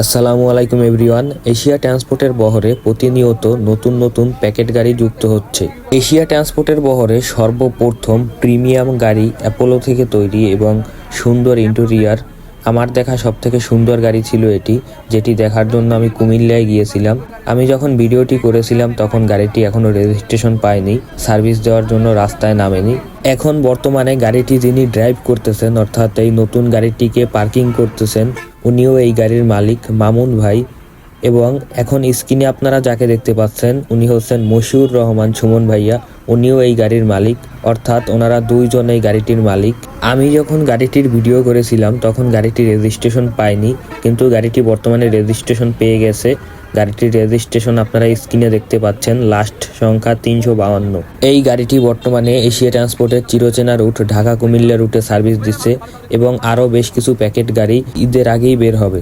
আসসালামু আলাইকুম everyone. Asia ট্রান্সপোর্টের বহরে প্রতিনিয়ত নতুন নতুন প্যাকেট গাড়ি যুক্ত হচ্ছে। এশিয়া ট্রান্সপোর্টের বহরে সর্বপ্রথম প্রিমিয়াম গাড়ি অ্যাপোলো থেকে তৈরি এবং সুন্দর ইন্টেরিয়ার আমার দেখা সব থেকে সুন্দর গাড়ি ছিল এটি, যেটি দেখার জন্য আমি কুমিল্লায় গিয়েছিলাম। আমি যখন ভিডিওটি করেছিলাম, তখন গাড়িটি এখনও রেজিস্ট্রেশন পায়নি, সার্ভিস দেওয়ার জন্য রাস্তায় নামেনি। এখন বর্তমানে গাড়িটি যিনি ড্রাইভ করতেছেন, অর্থাৎ এই নতুন গাড়িটিকে পার্কিং করতেছেন, উনিও এই গাড়ির মালিক, মামুন ভাই। এবং এখন স্ক্রিনে আপনারা যাকে দেখতে পাচ্ছেন, উনি হচ্ছেন মশিউর রহমান সুমন ভাইয়া। উনিও এই গাড়ির মালিক, অর্থাৎ ওনারা দুইজন এই গাড়িটির মালিক। আমি যখন গাড়িটির ভিডিও করেছিলাম, তখন গাড়িটি রেজিস্ট্রেশন পায়নি কিন্তু গাড়িটি বর্তমানে রেজিস্ট্রেশন পেয়ে গেছে। গাড়িটির রেজিস্ট্রেশন আপনারা স্ক্রিনে দেখতে পাচ্ছেন, লাস্ট সংখ্যা তিনশো বাউান্ন। এই গাড়িটি বর্তমানে এশিয়া ট্রান্সপোর্টের চিরচেনা রুট, ঢাকা কুমিল্লা রুটে সার্ভিস দিচ্ছে এবং আরও বেশ কিছু প্যাকেট গাড়ি ঈদের আগেই বের হবে।